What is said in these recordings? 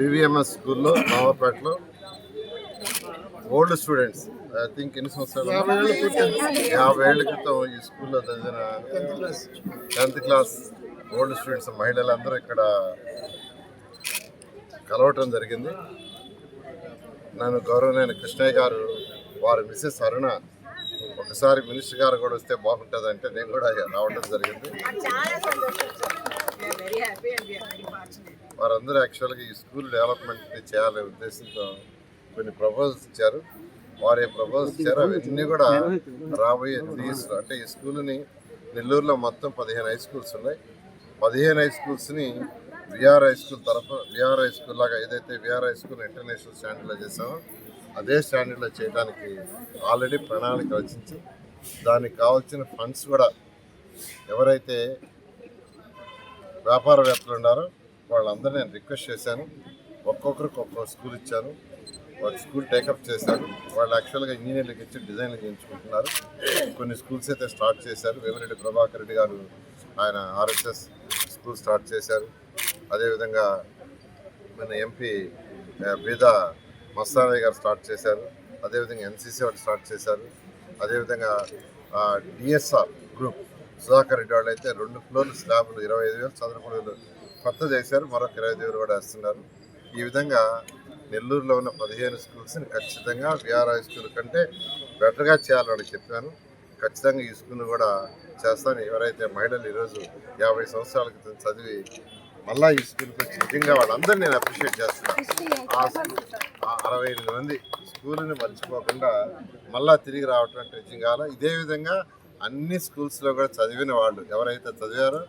DVMS స్కూల్లో నవాపేటలో old students I think ఎన్ని సంవత్సరాలు యాభై ఏళ్ళ క్రితం. ఈ స్కూల్లో చదివిన టెన్త్ క్లాస్. ఓల్డ్ స్టూడెంట్స్ మహిళలందరూ ఇక్కడ కలవటం జరిగింది. నన్ను గౌరవనైన కృష్ణయ్య గారు వారి మిస్సెస్ అరుణ ఒకసారి మినిస్టర్ గారు కూడా వస్తే బాగుంటుంది అంటే నేను కూడా రావడం జరిగింది. వారందరూ యాక్చువల్గా ఈ స్కూల్ డెవలప్మెంట్ చేయాలనే ఉద్దేశంతో కొన్ని ప్రపోజల్స్ ఇచ్చారు. వారు ఏ ప్రపోజల్స్ ఇచ్చారో. అవన్నీ కూడా రాబోయే త్రీ అంటే ఈ స్కూల్ని నెల్లూరులో మొత్తం పదిహేను హై స్కూల్స్ ఉన్నాయి. పదిహేను హై స్కూల్స్ని విఆర్ హై స్కూల్ తరఫు విఆర్ హై స్కూల్ లాగా ఏదైతే విఆర్ హై స్కూల్ ఇంటర్నేషనల్ స్టాండర్డ్లో చేసామో అదే స్టాండర్డ్లో చేయడానికి ఆల్రెడీ ప్రణాళిక రచించి దానికి కావాల్సిన ఫండ్స్ కూడా ఎవరైతే వ్యాపారవేత్తలు ఉన్నారో వాళ్ళందరూ నేను రిక్వెస్ట్ చేశాను. ఒక్కొక్కరికి ఒక్కొక్క స్కూల్ ఇచ్చాను. వాళ్ళ స్కూల్ టేకప్ చేశారు. వాళ్ళు యాక్చువల్గా ఇంజనీర్లకు ఇచ్చి డిజైన్లు చేయించుకుంటున్నారు. కొన్ని స్కూల్స్ అయితే స్టార్ట్ చేశారు. వేమిరెడ్డి ప్రభాకర్ రెడ్డి గారు ఆయన ఆర్ఎస్ఎస్ స్కూల్ స్టార్ట్ చేశారు. అదేవిధంగా మన ఎంపీ బీద మస్తానయ్య గారు స్టార్ట్ చేశారు. అదేవిధంగా ఎన్సీసీ వాళ్ళు స్టార్ట్ చేశారు. అదేవిధంగా డిఎస్ఆర్ గ్రూప్ సుధాకర్ రెడ్డి వాళ్ళు అయితే రెండు ఫ్లోర్లు స్లాబ్లు ఇరవై ఐదు వేలు చదరపడి కొత్త చేశారు మరొక ఇరవై ఐదు కూడా వేస్తున్నారు. ఈ విధంగా నెల్లూరులో ఉన్న పదిహేను స్కూల్స్ని ఖచ్చితంగా విఆర్ హై స్కూల్ కంటే బెటర్గా చేయాలని చెప్పాను. ఖచ్చితంగా ఈ స్కూల్ కూడా చేస్తాను. ఎవరైతే మహిళలు ఈరోజు యాభై సంవత్సరాల క్రితం చదివి మళ్ళా ఈ స్కూల్కి వచ్చి నిజంగా వాళ్ళందరినీ నేను అప్రిషియేట్ చేస్తున్నాను ఆ స్కూల్ ఆ అరవై ఎనిమిది మంది స్కూల్ని మర్చిపోకుండా మళ్ళా తిరిగి రావటం అంటే నిజంగా ఇదే విధంగా అన్ని స్కూల్స్లో కూడా చదివిన వాళ్ళు ఎవరైతే చదివారో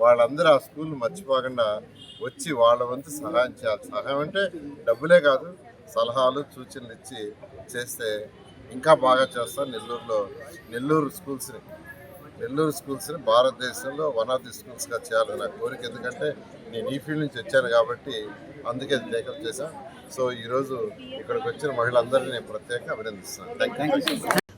వాళ్ళందరూ ఆ స్కూల్ మర్చిపోకుండా వచ్చి వాళ్ళ వంతు సహాయం చేయాలి. సహాయం అంటే డబ్బులే కాదు సలహాలు సూచనలు ఇచ్చి చేస్తే ఇంకా బాగా చేస్తాం నెల్లూరులో. నెల్లూరు స్కూల్స్ని నెల్లూరు స్కూల్స్ని భారతదేశంలో వన్ ఆఫ్ ది స్కూల్స్గా చేయాలని నా కోరిక. ఎందుకంటే నేను ఈ ఫీల్డ్ నుంచి వచ్చాను కాబట్టి అందుకే టేకప్ చేశాను. సో ఈరోజు ఇక్కడికి వచ్చిన మహిళలందరినీ నేను ప్రత్యేకంగా అభినందిస్తున్నాను. Thank you